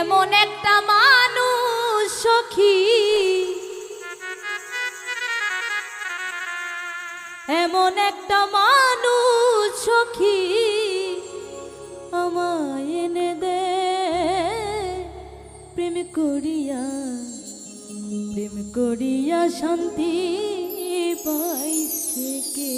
এমন একটা মানুষ, সখী। এমন একটা মানুষ, সখী। আমায় এনে দে, প্রেম করিয়া প্রেম করিয়া শান্তি পাইছে কে?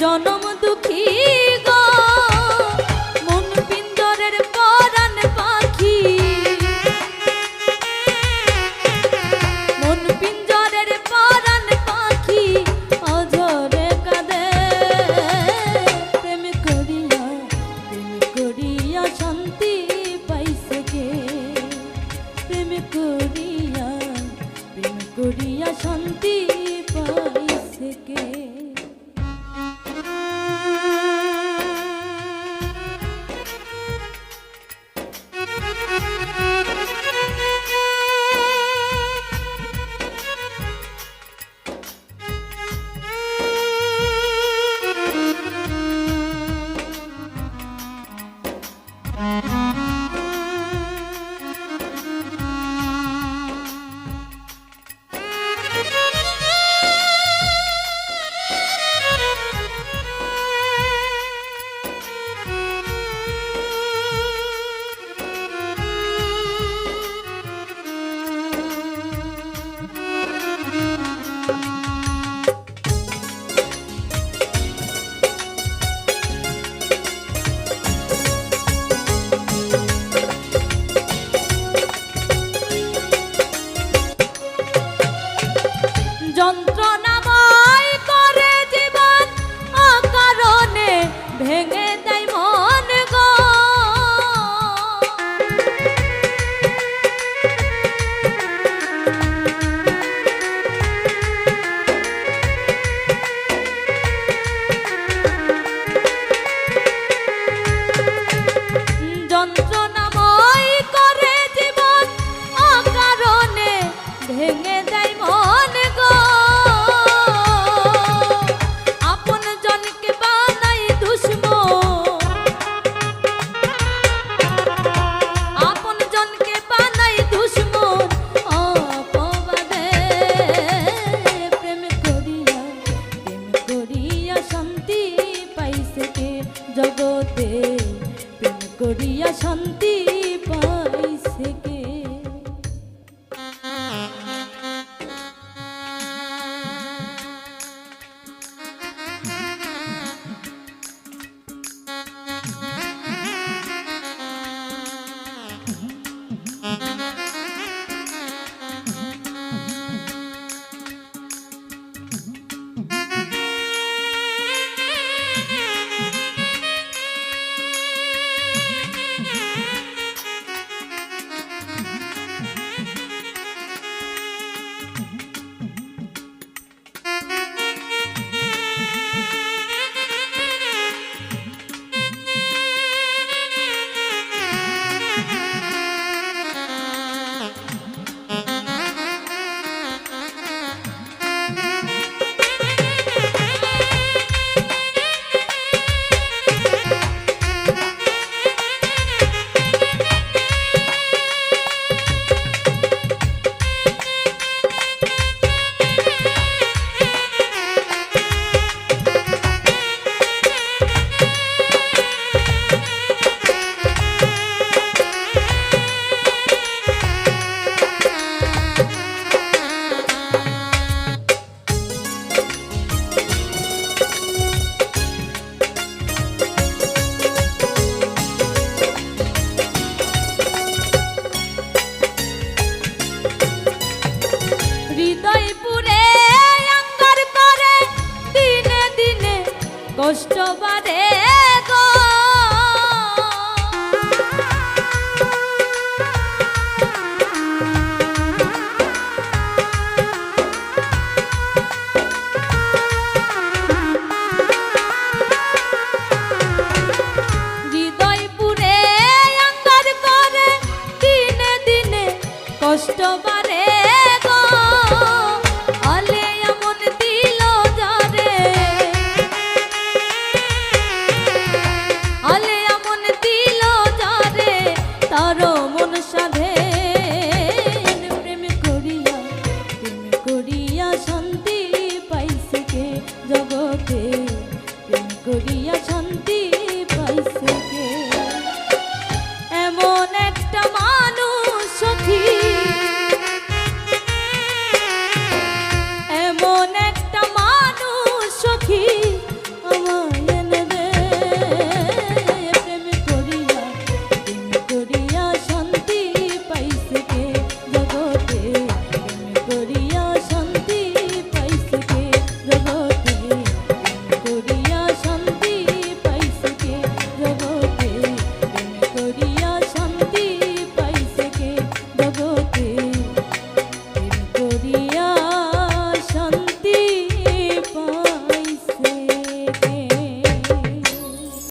জনম